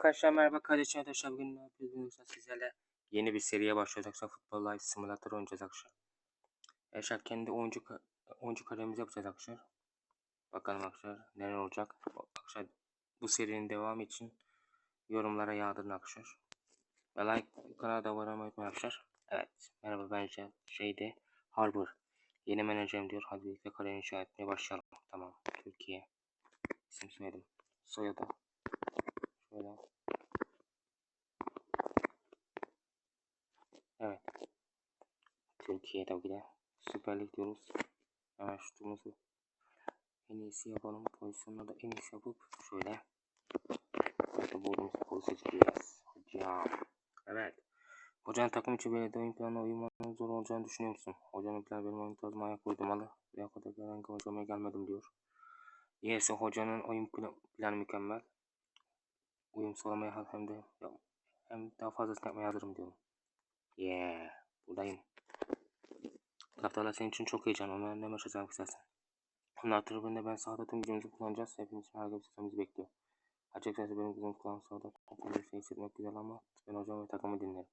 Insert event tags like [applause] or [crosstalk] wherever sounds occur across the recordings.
Arkadaşlar merhaba kardeşim arkadaşlar bugün ne yapıyoruz bilmiyorsanız sizlerle yeni bir seriye başlıyoruz arkadaşlar Futbol Life Simulator oynayacağız arkadaşlar. Arkadaşlar kendi oyuncu oyuncu karemizi yapacağız arkadaşlar. Bakalım arkadaşlar neler olacak. Arkadaşlar bu serinin devamı için yorumlara yağdırın arkadaşlar. Ve like kanala da abone unutmayın arkadaşlar. Evet merhaba ben şey, şeyde Harbor. Yeni menajerim diyor. Hadi birlikte kare inşa etmeye başlayalım. Tamam Türkiye. İsim söyledim. Soyadı. Şöyle. Evet. Türkiye tabii ki de. Süper Lig diyoruz. Hemen şutumuzu en iyisi yapalım. Pozisyonları da en iyisi yapıp şöyle. Burada bulduğumuz pozisyon çekeceğiz. Hocam. Evet. Hocanın takım içi belediye oyun planına uyumanın zor olacağını düşünüyor musun? Hocanın planı benim oyun tarzıma ayak uydurmalı. Ve o kadar gelen hocamaya gelmedim diyor. Yes, hocanın oyun plan, planı mükemmel. Uyum sağlamaya hem de hem daha fazlasını yapmaya hazırım diyorum. Yeah, buradayım. Taraftarlar senin için çok heyecanlı. Onlara ne maç yazmak istersen. Onlar tribünde ben sahada tüm gücümüzü kullanacağız. Hepimiz harika bir sistemimizi bekliyor. Açıkçası benim gücüm kullan sahada. Kendimi şey hissetmek güzel ama ben hocam ve takımı dinlerim.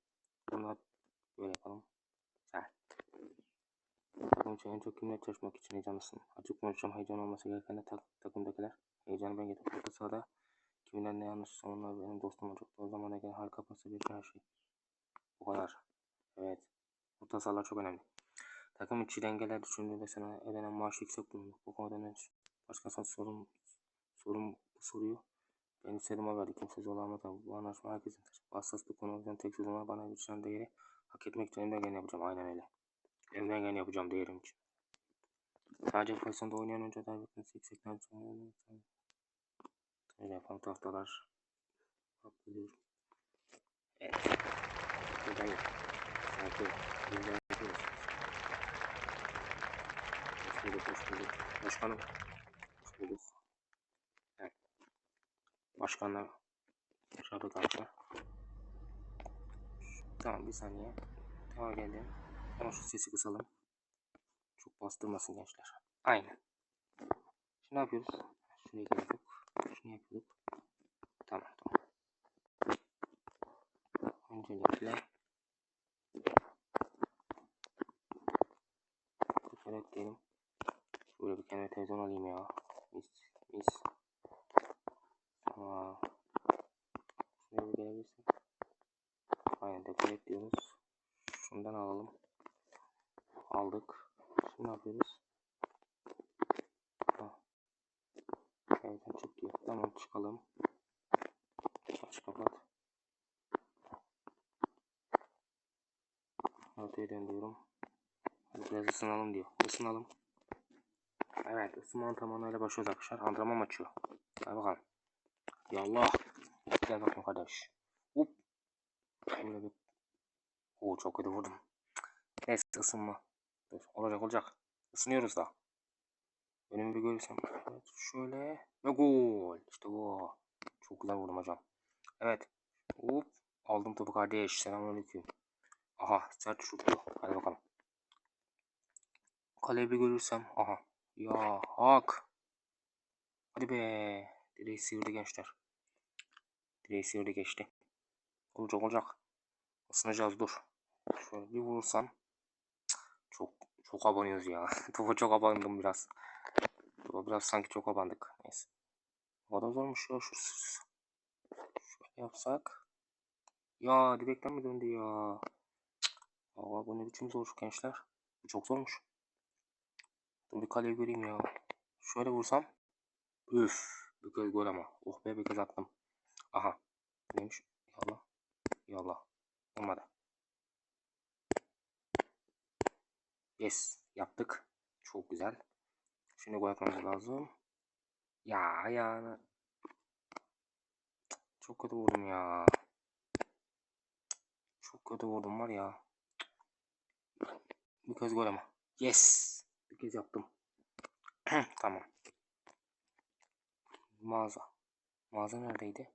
Bunlar böyle yapalım. Güzel. Takım için en çok kimle çalışmak için heyecanlısın. Açık konuşacağım heyecan olması gereken de tak takımdakiler. Heyecanı ben getirdim. Sahada kiminle ne yanlışsa onlar benim dostum olacak. O zamana gelen harika pası bir her şey. Bu kadar. Evet. Orta sahalar çok önemli. Takım içi dengeler düşündüğünde sana ödenen maaş yüksek bulunur. Bu konuda ne Başkasına sorun, sorun bu soruyu ben istediğime verdi. Kimse zorlamadı. Bu anlaşma herkesindir. Bu hassas bir konu o yüzden tek sözüme bana biçilen değeri hak etmek için elimden geleni yapacağım. Aynen öyle. Elimden geleni yapacağım değerim için. Sadece pozisyonda oynayan önce darbetin yüksekten sonra Yapan tahtalar Atlıyor. Evet. Buradayım. Sakin. Güzel yapıyoruz. Hoş bulduk, hoş bulduk. Başkanım. Hoş bulduk. Evet. Başkanla dışarıda kalmışlar. Tamam bir saniye. Tamam geldim. Ama şu sesi kısalım. Çok bastırmasın gençler. Aynen. Şimdi ne yapıyoruz? Şuraya geldik. Şunu yapıyorduk. Tamam tamam. Öncelikle Evet diyelim. Şöyle bir kendime televizyon alayım ya. Mis mis. Aa. Şuraya bir gelebilirsin. Aynen dekore diyoruz. Şundan alalım. Aldık. Şimdi ne yapıyoruz? Ha. Evet çık diyor. Tamam çıkalım. Aç kapat. Ortaya döndüyorum. Hadi biraz ısınalım diyor. Isınalım. Evet ısınma antrenmanıyla başlıyoruz arkadaşlar. Antrenman maçı. Hadi bakalım. Yallah. Gel bakayım kardeş. Hop. Şöyle bir. Oo çok kötü vurdum. Neyse ısınma. Dur olacak olacak. Isınıyoruz da. Önümü görürsem. Evet şöyle. Ve gol. İşte bu. Çok güzel vurdum hocam. Evet. Hop. Aldım topu kardeş. Selamünaleyküm. Aha sert şuttu. Hadi bakalım. Kaleyi bir görürsem. Aha. Ya hak. Hadi be. Direği sıyırdı gençler. Direği sıyırdı geçti. Olacak olacak. Isınacağız dur. Şöyle bir vurursam. Çok çok abanıyoruz ya. [laughs] Topa çok abandım biraz. Topa biraz sanki çok abandık. Neyse. O da zormuş ya. Şurası. Şöyle yapsak. Ya direkten mi döndü ya? Aa bu ne biçim zor gençler. Bu çok zormuş. Dur bir kaleyi göreyim ya. Şöyle vursam. Üf. Bir kez gol ama. Oh be bir kez attım. Aha. Neymiş? Yallah. Yallah. Olmadı. Yes. Yaptık. Çok güzel. Gol atmamız lazım. Ya ayağını. Çok kötü vurdum ya. Çok kötü vurdum var ya. Bir kez gol ama. Yes. Bir kez yaptım. [clears throat] tamam. Mağaza. Mağaza neredeydi?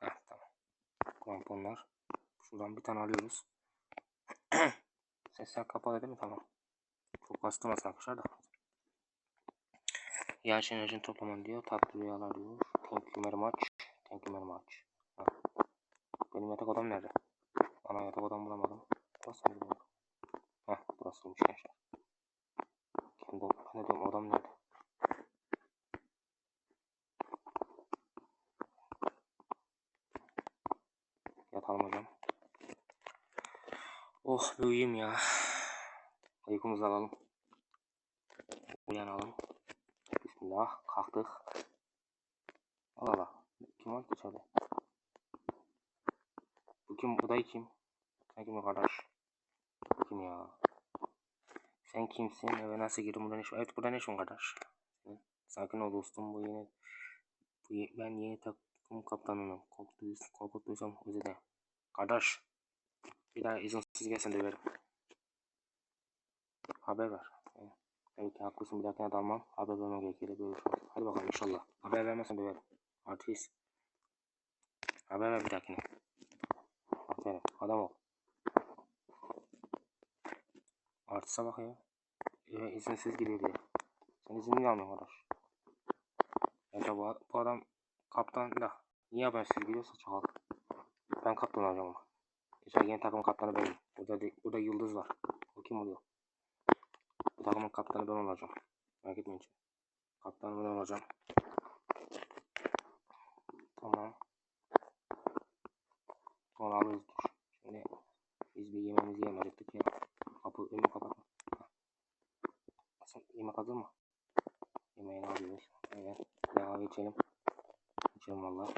Heh, tamam. Kramponlar. Şuradan bir tane alıyoruz. [clears throat] Sesler kapalı değil mi? Tamam. Çok bastırmasın arkadaşlar da. Yaş enerjini toplaman diyor. Tatlı rüyalar diyor. Thank you very much. Thank you very much. Ha. Benim yatak odam nerede? Ana yatak odam bulamadım. Burası mı? bilmiyorum. Heh burasıymış gençler. Kendi de diyorum odam nerede? Yatalım hocam. Oh bir uyuyayım ya. Uykumuzu alalım. Uyanalım. Bismillah. Kalktık. Allah Allah. Kim var ki içeride? Bu kim? Bu dayı kim? Sen kim? Bu kim ya? Sen kimsin? Eve nasıl girdin? Burada ne işin? Evet burada ne işin kardeş? Sakin ol dostum. Bu yeni... Bu ye- ben yeni takım kaptanınım. Korktuysam, korkuttuysam özür dilerim. Kardeş. Bir daha izinsiz gelsen döverim. Haber ver. Evet haklısın bir dahakine dalmam. Haber vermem gerekir. Böyle şey. Hadi bakalım inşallah. Haber vermezsen döverim. Artist. Haber ver bir dahakine. Aferin. Adam ol. Artiste bak ya. Eve izinsiz gidiyor diye. Sen izin niye almıyorsun kardeş? Bence bu, bu adam kaptan da. Niye habersiz gidiyorsa çakal. Ben kaptan olacağım ama. Geçen yeni takımın kaptanı benim. Burada, burada yıldız var. O kim oluyor? Bu takımın kaptanı ben olacağım. Merak etmeyin. hiç. Kaptanı ben olacağım. Tamam. Sonra alırız dur. Şimdi biz bir yemeğimizi yemeyecektik ya. Kapı önünü kapatma. Sen yemek hazır mı? Yemeğini alıyoruz. Evet. Bir kahve içelim. İçelim valla.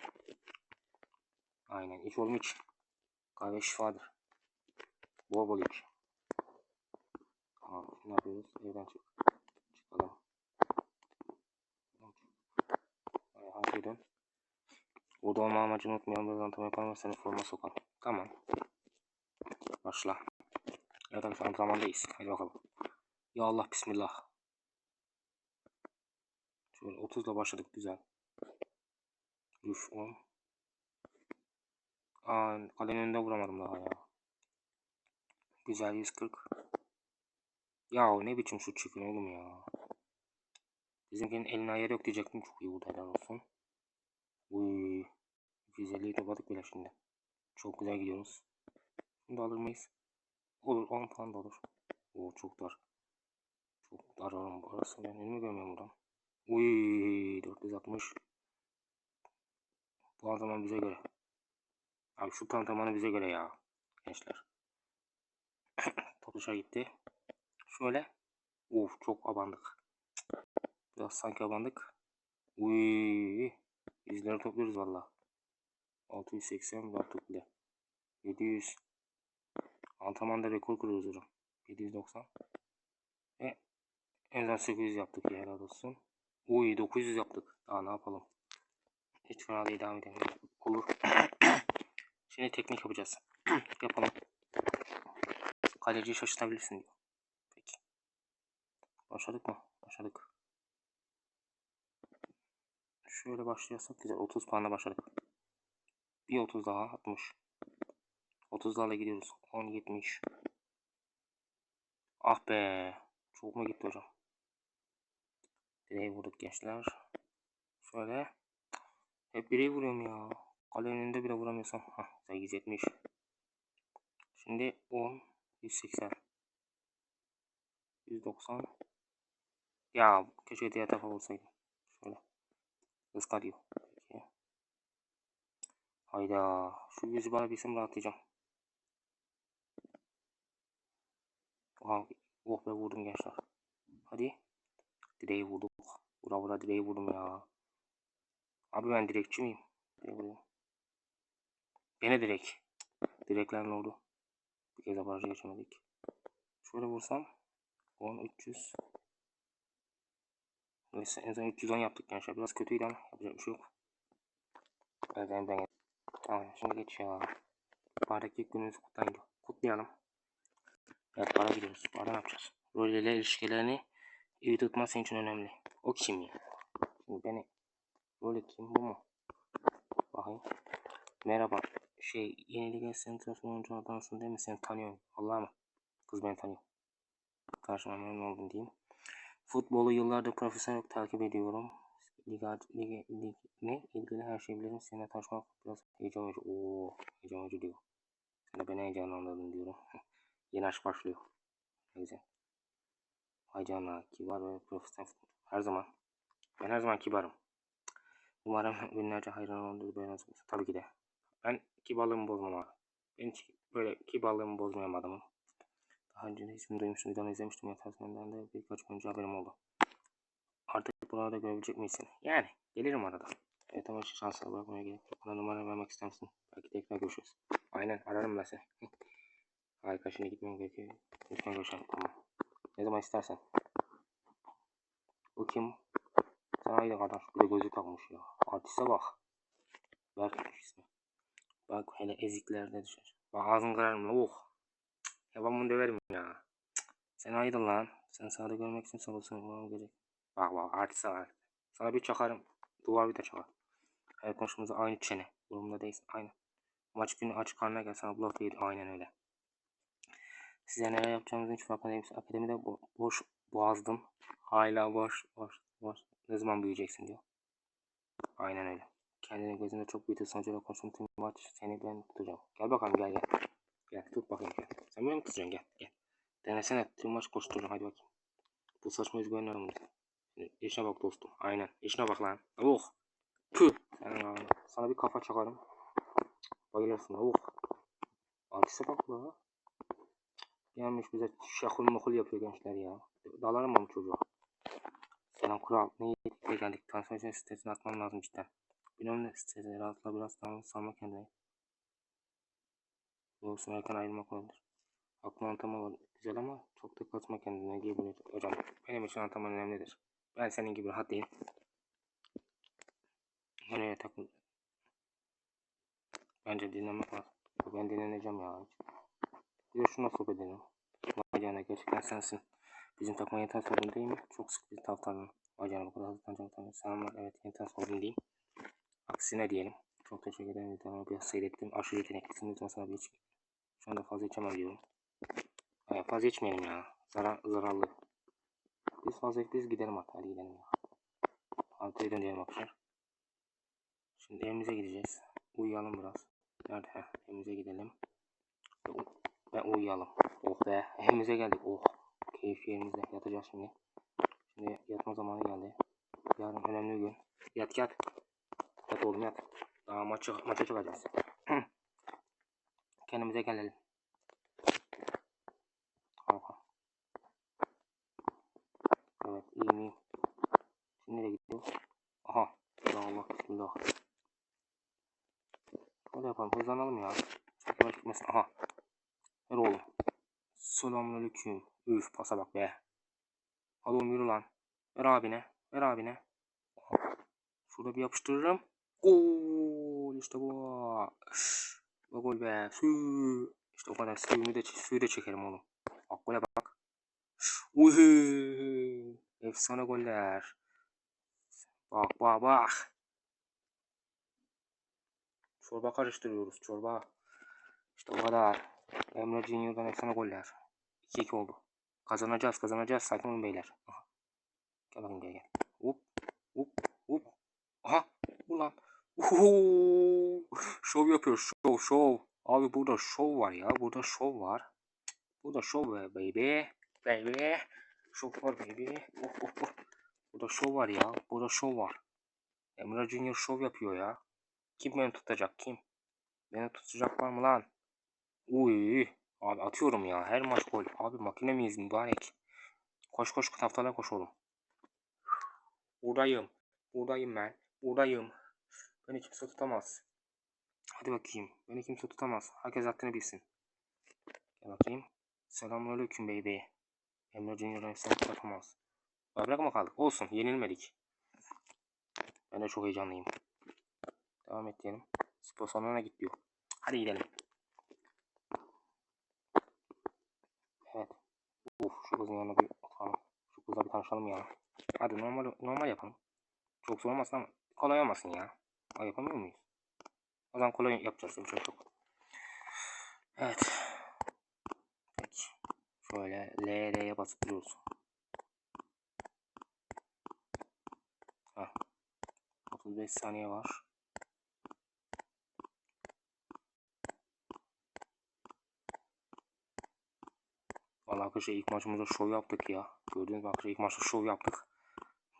Aynen. İç oğlum iç. Kahve şifadır. Bol bol iç. Ne yapıyoruz? Evden çık. Çıkalım. Hadi dön. Burada olma amacını unutmayalım. Birazdan antrenman yapalım ve seni forma sokalım. Tamam. Başla. Evet arkadaşlar antrenmandayız. Hadi bakalım. Ya Allah bismillah. Şöyle 30 ile başladık güzel. Üf 10. Aa kalenin önünde vuramadım daha ya. Güzel 140. Ya ne biçim şut çıkın oğlum ya. Bizimkinin elin ayarı yok diyecektim. Çok iyi vurdu helal olsun. Uy. 250'yi topladık bile şimdi. Çok güzel gidiyoruz. Bunu mıyız? Olur 10 falan da olur. Çok dar. Çok dar oğlum burası. Ben önümü görmüyorum buradan. Uy 460. Bu antrenman bize göre. Abi şu antrenmanı bize göre ya. Gençler. [coughs] Top dışarı gitti. Şöyle. Uf çok abandık. Biraz sanki abandık. Uy. İzleri topluyoruz valla. 680 yaptık bile. 700. Antrenmanda rekor kuruyoruz hocam. 790. Ve en az 800 yaptık ya helal olsun. Uy 900 yaptık. Daha ne yapalım. Hiç fena değil devam edelim. Olur. [clears throat] Şimdi teknik yapacağız. [clears throat] Yapalım. Kaleciyi şaşırtabilirsin diyor. Başladık mı? Başladık. Şöyle başlıyorsak güzel. 30 puanla başladık. Bir 30 daha 60. 30'larla gidiyoruz. 10 70. Ah be. Çok mu gitti hocam? Direği vurduk gençler. Şöyle. Hep direği vuruyorum ya. Kalenin önünde bile vuramıyorsam. Hah 870. Şimdi 10 180 190 Ya keşke diğer tarafa olsaydı. Şöyle. Iskalıyor. Peki. Hayda. Şu yüzü bana bilsem rahatlayacağım. Oha. Oh be vurdum gençler. Hadi. Direği vurduk. Vura vura direği vurdum ya. Abi ben direkçi miyim? Direği vurdum. Gene direk. Direkler ne oldu? Bir kez de barajı geçemedik. Şöyle vursam 10 300 Neyse en son 310 yaptık gençler. Biraz kötüydü ama yapacak bir şey yok. Evet ben ben Tamam şimdi geç ya. Bardaki günümüzü kutlayalım. Kutlayalım. Evet bara gidiyoruz. Bara ne yapacağız? Rol ile ilişkilerini iyi tutma senin için önemli. O kim ya? Şimdi beni rol kim bu mu? Bakayım. Merhaba. Şey yeni ligin senin tarafın oyuncu adamsın değil mi? Seni tanıyorum. Allah'a mı? Kız beni tanıyor. Karşıma memnun oldum diyeyim. Futbolu yıllardır profesyonel takip ediyorum. Liga, lig, lig, ne? İlgili her şeyi bilirim. Seninle tanışmak biraz heyecan verici. Oo, heyecan verici diyor. Sen de beni heyecanlandırdın diyorum. [laughs] Yeni aşk başlıyor. Ne güzel. Canına. Kibar ve profesyonel futbol. Her zaman. Ben her zaman kibarım. Umarım [laughs] binlerce hayran olsa. Tabii ki de. Ben kibarlığımı bozmam abi. Ben hiç böyle kibarlığımı bozmayan adamım. Daha önce de ismini duymuştum. Videonu izlemiştim. Yatarsan'dan de birkaç gün önce haberim oldu. Artık buralarda görebilecek miyiz seni? Yani gelirim arada. Evet ama hiç şansına bırakmaya gerek yok. Bana numara vermek ister misin? Belki tekrar görüşürüz. Aynen ararım ben seni. [laughs] Harika şimdi gitmem gerekiyor. Lütfen görüşelim. Tamam. Ne zaman istersen. Bu kim? Sen aynı kadar. Bir de gözü takmış ya. Artiste bak. Berk ismi. Bak hele eziklerde düşer. Bak ağzını kırarım. Oh. Ya ben döverim ya. Sen aydın lan. Sen sağda görmek için sabırsın olmam gerek. Bak bak artiste var. Sana bir çakarım. Duvar bir de çakar. Her konuşmamızda aynı çene. Durumda değilsin. Aynı. Maç günü aç karnına gel sana blok değil. Aynen öyle. Size neler yapacağımızın hiç farkında değiliz. Akademide bo boş boğazdım. Hala boş boş boş. Ne zaman büyüyeceksin diyor. Aynen öyle. Kendini gözünde çok büyütürsen hocayla konuşun tüm maç seni ben tutacağım. Gel bakalım gel gel. Gel tut bakayım gel. Sen beni mi tutacaksın gel gel. Denesene tüm maç koşturacağım hadi bakayım. Bu saçma özgüvenler mi? İşine bak dostum. Aynen. İşine bak lan. Oh. Sen, sana bir kafa çakarım. Bayılırsın. Oh. Artiste bak la. Gelmiş bize şakul mukul yapıyor gençler ya. Dalarım mı çocuğa? Selam kural. Ne yedik geldik. Tansiyon için stresini atmam lazım cidden. Bilmem ne stresi rahatla biraz daha salma kendini. Yoksa erken ayrılmak olabilir. Aklına antrenman var. Güzel ama çok da katma kendine gibi böyle. Hocam benim için antrenman önemlidir. Ben senin gibi rahat değilim. Nereye takıl? Bence dinlemek lazım. Ben dinleneceğim ya. Bir de şuna sohbet edelim. Vay gerçekten sensin. Bizim takıma yeten sordun değil mi? Çok sık bir tavtarın. Vay canına bu kadar hızlanacağım tabii. Selamlar evet yeten sordun diyeyim. Aksine diyelim. Çok teşekkür ederim. Videomu biraz seyrettim. Aşırı yeteneklisin. Lütfen sana bir içki. Şu anda fazla içemem diyorum. Hayır, fazla içmeyelim ya. Zarar, zararlı. Biz fazla biz gidelim hatta. Hadi gidelim ya. Altıya dönelim arkadaşlar. Şimdi evimize gideceğiz. Uyuyalım biraz. Nerede? Heh, evimize gidelim. Ve uyuyalım. Oh be. Evimize geldik. Oh. Keyifli yerimizde. Yatacağız şimdi. Şimdi yatma zamanı geldi. Yarın önemli gün. Yat yat. Yat oğlum yat. Daha maça, maça çıkacağız. Kendimize gelelim. Kalka. Evet iyi miyim? Şimdi nereye gidiyoruz? Aha. Ya Allah bismillah. Şöyle yapalım hızlanalım ya. Çok yavaş. Aha. Ver oğlum. Selamünaleyküm. Üf pasa bak be. Hadi oğlum yürü lan. Ver abine. Ver abine. Şurada bir yapıştırırım. Gol işte bu. Bu gol be. Sü. İşte o kadar suyunu da, suyu da çekerim oğlum. Bak gole bak. Uy. Efsane goller. Bak bak bak. Çorba karıştırıyoruz çorba. İşte o kadar. Emre Junior'dan efsane goller. 2-2 oldu. Kazanacağız kazanacağız. Sakin olun beyler. Aha. Gel bakayım gel gel. Hop hop hop. Aha. Ulan. Uhu. Şov yapıyor şov şov. Abi burada şov var ya. Burada şov var. Burada şov var baby. Baby. Şov var baby. Oh, oh, oh. Burada şov var ya. Burada şov var. Emre Junior şov yapıyor ya. Kim beni tutacak kim? Beni tutacak var mı lan? Uy. Abi atıyorum ya. Her maç gol. Abi makine miyiz mübarek? Koş koş tahtalara koş oğlum. Buradayım. Buradayım ben. Buradayım. Beni kimse tutamaz. Hadi bakayım. Beni kimse tutamaz. Herkes hakkını bilsin. Gel bakayım. Selamünaleyküm baby. Emre Junior'ın efsane tutamaz. Bırak mı kaldık? Olsun. Yenilmedik. Ben de çok heyecanlıyım. Devam et diyelim. Spor salonuna git diyor. Hadi gidelim. Evet. Uf şu kızın yanına bir oturalım. Şu kızla bir tanışalım ya. Hadi normal normal yapalım. Çok zor olmasın ama kolay olmasın ya. Ay yapamıyor muyuz? O zaman kolay yapacağız. Çok çok. Evet. Peki. Şöyle LR'ye basıp duruyoruz. Hah. 35 saniye var. Vallahi arkadaşlar ilk maçımızda şov yaptık ya. Gördüğünüz gibi arkadaşlar ilk maçta şov yaptık.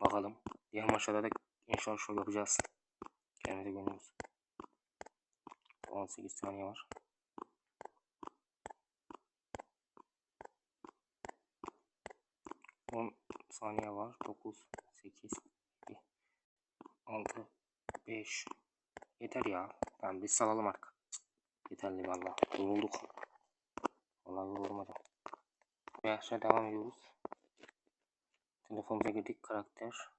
Bakalım. Diğer maçlarda da inşallah şov yapacağız. Kendimize güveniyoruz. 18 saniye var. On saniye var. 9, 8, 7, 6, 5. Yeter ya. Tamam biz salalım artık. Yeterli valla. Yorulduk. Vallahi yoruldum hocam. Ve aşağı devam ediyoruz. Telefonumuza girdik. Karakter.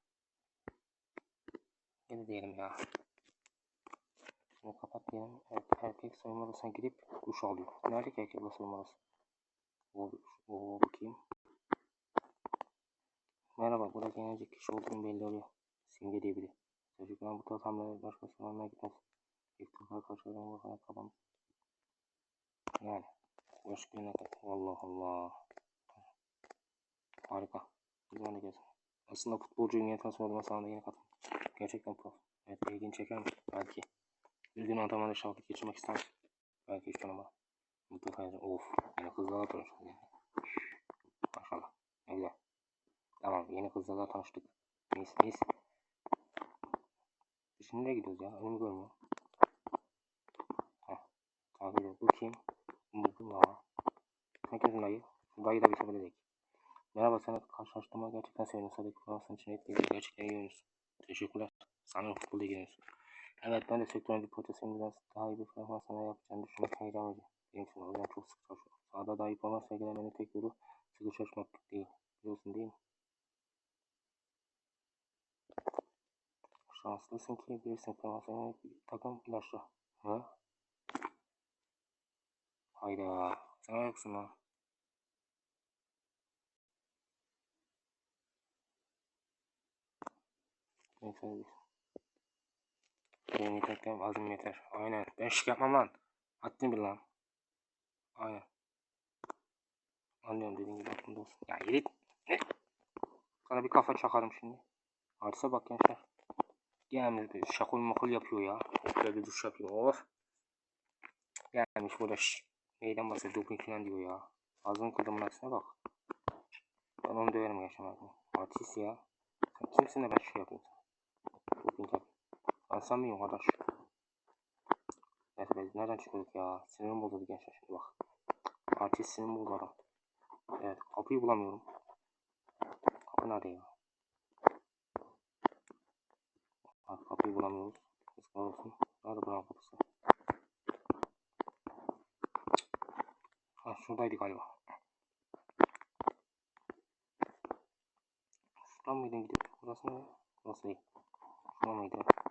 Ne diyelim ya. Şunu kapat diyelim. Evet, erkek soyunma odasına girip duş alıyor. Nerede ki erkek soyunma odası? O, o bakayım. Merhaba, burada gelecek kişi olduğunu belli oluyor. Simge diye biri. Çocuklar bu tarz hamleler başkasının önüne gitmez. İlk defa karşılarına bakarak kafam. Yani. Hoş birine Allah Allah. Harika. Güzel de gelsin. Aslında futbolcu ünlüye transfer sahanda yeni katıldım. Gerçekten prof. Evet ilgini çeker mi? Belki. Gün antrenmanda şahit geçirmek ister misin? Belki üç numara. Mutlaka yazın. Of. Yeni kızlarla tanıştık. Maşallah. Ne. Tamam yeni kızlarla tanıştık. Mis. Biz Şimdi nereye gidiyoruz ya? Önümü görmüyorum. Heh. Ediyoruz. Bakayım. Bu kim ya? Sen kimsin dayı? Şu dayı da bir sohbet edelim. Merhaba sana karşılaştığıma gerçekten sevindim. Sadece Fransa'nın için etkili. Gerçekten iyi oynuyorsun. Teşekkürler. Sana futbolda ilgileniyorsun. Evet ben de potansiyelini biraz daha iyi bir performans sana yapacağını düşünmek heyecan verici. Benim için o çok sık çalışıyorum. Sahada daha iyi performans sergilemenin tek yolu sıkı çalışmak değil. Biliyorsun değil mi? Şanslısın ki bilirsin performansına takım ilaçla. Ha? Hayda. Sen ayaksın lan. Neyse Benim yeterken azim yeter. Aynen. Ben şık yapmam lan. Haddini bil lan. Aynen. Anlıyorum dediğin gibi aklımda olsun. Ya. Ne? Sana bir kafa çakarım şimdi. Hadise bak gençler. Gelmiş bir şakul makul yapıyor ya. Böyle bir duş yapıyor. Of. Gelmiş burada şş. Neyden bahsediyor? Doping falan diyor ya. Ağzını kırdımın aksine bak. Ben onu döverim yaşamak. Artist ya. Sen kimsin de ben şey yapayım. Doping yap. Ben sanmıyorum kardeş. Neyse biz nereden çıkıyorduk ya? Sinirim bozuldu gençler şimdi bak. Artist sinirim bozuldu adam. Evet kapıyı bulamıyorum. Kapı nerede ya? Abi kapıyı bulamıyoruz. Kızlar olsun. Nerede buranın kapısı? Ha şuradaydı galiba. Şuradan mıydı gidiyor? Burası mı? Burası değil. Şuradan mıydı?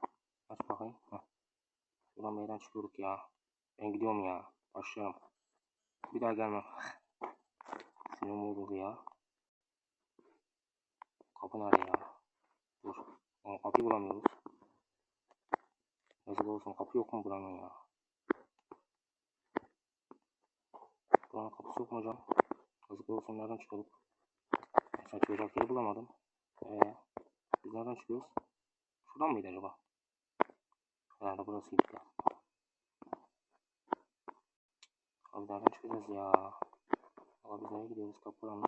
Bakayım. Heh. Şuradan meydan çıkıyorduk ya. Ben gidiyorum ya. Başlıyorum. Bir daha gelmem. Sinirim bozuldu ya. Kapı nerede ya? Dur. Aa, kapıyı bulamıyoruz. Yazık olsun kapı yok mu buranın ya? Buranın kapısı yok mu hocam? Yazık olsun nereden çıkıyorduk? Mesela çıkacak yeri bulamadım. Ee, biz nereden çıkıyoruz? Şuradan mıydı acaba? Herhalde burasıydı ya. Abi nereden çıkacağız ya? Valla biz nereye gidiyoruz kapıdan?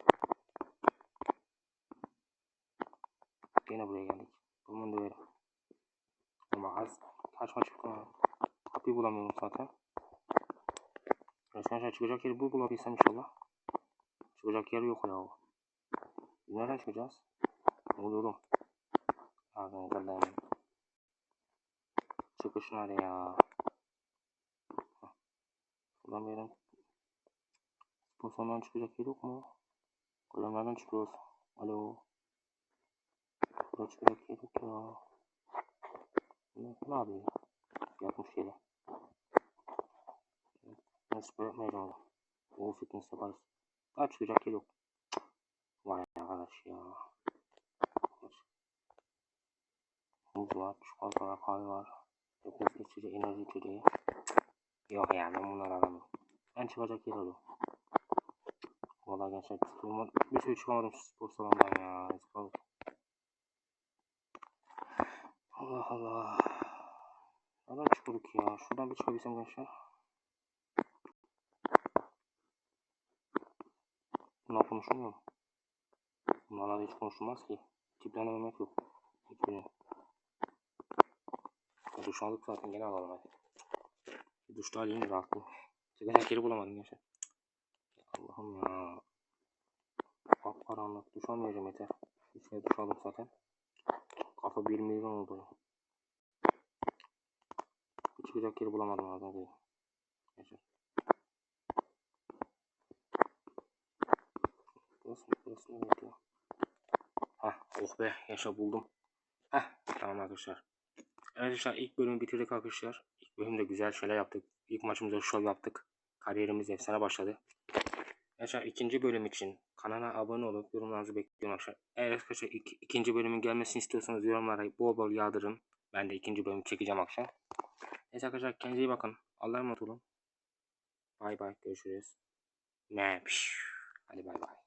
Yine buraya geldik. Bunu da verim. Ama az kaçma çıktı. Kapıyı bulamıyorum zaten. Arkadaşlar çıkacak yeri bul bulabilsem inşallah. Çıkacak yer yok ya. Nereden çıkacağız? Oğlum? Ağzını kırdım. Nerede ya? Buradan yerden Sponsordan çıkacak yer yok mu? Buradan nereden çıkıyoruz? Alo. Burada çıkacak yer yok ya. Ne, ne yapıyor? Yapmış yere. Nasıl böyle yapmayacağım onu. O fitness yaparız. Daha çıkacak yer yok. Vay arkadaş ya. Muz var, çikolata var, kahve var. Dokuz içeceği, enerji içeceği. Yok ya ben bunları alamam. Ben çıkacak yer arıyorum. Valla gençler çıkamadım. Bir şey çıkamadım spor salonundan ya. Yazık. Allah Allah. Nereden çıkıyorduk ya? Şuradan bir çıkabilsem gençler. Bunlar konuşulmuyor mu? Bunlarla hiç konuşulmaz ki. Tiplenememek yok. Hiçbiri. Duş aldık zaten gene alalım hadi. Bir duş daha alayım rahatlayayım. Çıkacak yeri bulamadım gençler. Allah'ım ya. Bak karanlık. Duş almayacağım yeter. Kere duş aldım zaten. Kafa 1 milyon oldu. Çıkacak yeri bulamadım ağzına değil. Gençler. Burası mı? Burası mı? Hah oh be yaşa buldum. Hah tamam arkadaşlar. Arkadaşlar ilk bölümü bitirdik arkadaşlar. İlk bölümde güzel şeyler yaptık. İlk maçımızda şov yaptık. Kariyerimiz efsane başladı. Arkadaşlar ikinci bölüm için kanala abone olup yorumlarınızı bekliyorum arkadaşlar. Eğer arkadaşlar ik- ikinci bölümün gelmesini istiyorsanız yorumlara bol bol yağdırın. Ben de ikinci bölümü çekeceğim akşam. Neyse arkadaşlar kendinize iyi bakın. Allah'a emanet olun. Bay bay görüşürüz. Ne? Hadi bay bay.